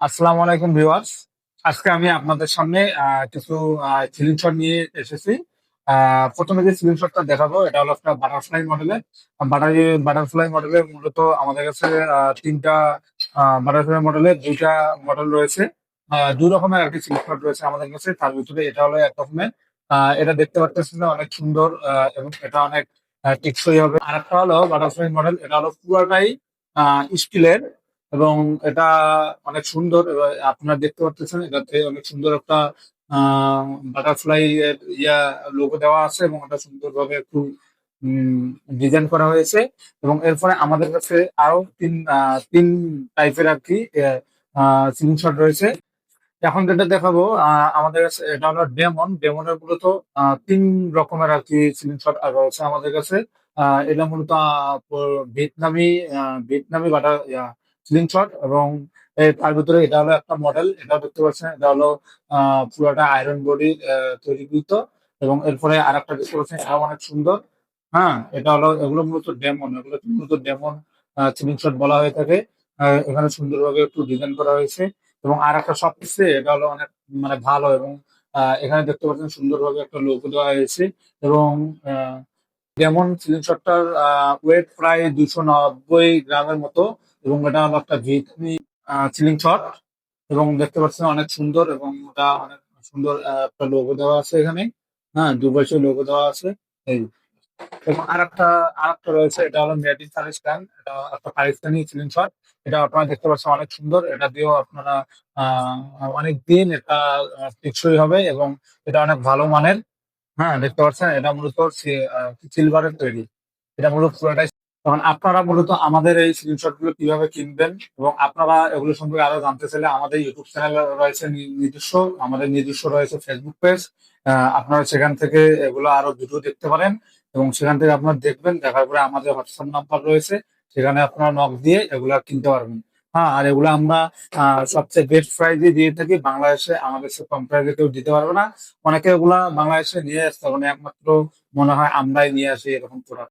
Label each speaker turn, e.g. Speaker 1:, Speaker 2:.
Speaker 1: আসসালামু আলাইকুম ভিউয়ার্স। আজকে আমি আপনাদের সামনে কিছু সিলিং শট নিয়ে এসেছি। প্রথমে যে সিলিং শটটা দেখাবো, এটা হলো একটা বাটারফ্লাই মডেলের বাটার বাটারফ্লাই মডেলের মূলত আমাদের কাছে তিনটা বাটারফ্লাই মডেলের দুইটা মডেল রয়েছে। দুই রকমের আর কি শট রয়েছে আমাদের কাছে। তার ভিতরে এটা হলো এক রকমের। এটা দেখতে পাচ্ছেন অনেক সুন্দর এবং এটা অনেক টেকসই হবে। আর একটা হলো বাটারফ্লাই মডেল এটা হলো পুরোটাই স্টিলের এবং এটা অনেক সুন্দর আপনারা দেখতে পাচ্ছেন এটাতে অনেক সুন্দর একটা বাটারফ্লাই এর ইয়া লোগো দেওয়া আছে এবং এটা সুন্দরভাবে একটু ডিজাইন করা হয়েছে এবং এরপরে আমাদের কাছে আরও তিন তিন টাইপের আর কি সিলিং শট রয়েছে। এখন যেটা দেখাবো আমাদের কাছে, এটা হলো ডেমন ডেমনের মূলত তিন রকমের আর কি সিলিং শট রয়েছে আমাদের কাছে। এটা মূলত ভিয়েতনামি ভিয়েতনামি বাটার সিলিং শট এবং তার ভিতরে এটা হলো একটা মডেল এটা দেখতে পাচ্ছেন, এটা হলো পুরোটা আয়রন বডি তৈরিকৃত এবং এরপরে আর একটা দেখতে পাচ্ছেন এটা অনেক সুন্দর। হ্যাঁ এটা হলো, এগুলো মূলত ডেমন এগুলো মূলত ডেমন সিলিং শট বলা হয়ে থাকে। এখানে সুন্দরভাবে একটু ডিজাইন করা হয়েছে এবং আর একটা সবচেয়ে এটা হলো অনেক মানে ভালো এবং এখানে দেখতে পাচ্ছেন সুন্দরভাবে একটা লোগো দেওয়া হয়েছে এবং যেমন সিলিং শটটার ওয়েট প্রায় দুশো নব্বই গ্রামের মতো। এবং এটা হলো একটা ভিয়েতনামি সিলিং শট এবং দেখতে পাচ্ছেন অনেক সুন্দর এবং ওটা অনেক সুন্দর একটা লোগো দেওয়া আছে এখানে। হ্যাঁ দুপাশে লোগো দেওয়া আছে। এই এবং আরেকটা আরেকটা রয়েছে, এটা হলো মেড ইন পাকিস্তান এটা একটা পাকিস্তানি সিলিং শট এটা আপনারা দেখতে পাচ্ছেন অনেক সুন্দর, এটা দিয়েও আপনারা অনেক দিন এটা টেকসই হবে এবং এটা অনেক ভালো মানের। হ্যাঁ দেখতে পাচ্ছেন, এটা মূলত সিলভারের তৈরি। এটা মূলত পুরোটাই তখন আপনারা মূলত আমাদের এই স্ক্রিনশটগুলো কীভাবে কিনবেন এবং আপনারা এগুলো সম্পর্কে আরও জানতে চাইলে আমাদের ইউটিউব চ্যানেল রয়েছে নিজস্ব, আমাদের নিজস্ব রয়েছে ফেসবুক পেজ আপনারা সেখান থেকে এগুলো আরও ভিডিও দেখতে পারেন এবং সেখান থেকে আপনারা দেখবেন, দেখার পরে আমাদের হোয়াটসঅ্যাপ নাম্বার রয়েছে, সেখানে আপনারা নক দিয়ে এগুলা কিনতে পারবেন। হ্যাঁ আর এগুলো আমরা সবচেয়ে বেস্ট প্রাইজে দিয়ে থাকি। বাংলাদেশে আমাদের সে কম প্রাইজে কেউ দিতে পারবে না। অনেকে এগুলা বাংলাদেশে নিয়ে আসতে পারে একমাত্র মনে হয় আমরাই নিয়ে আসি এরকম প্রোডাক্ট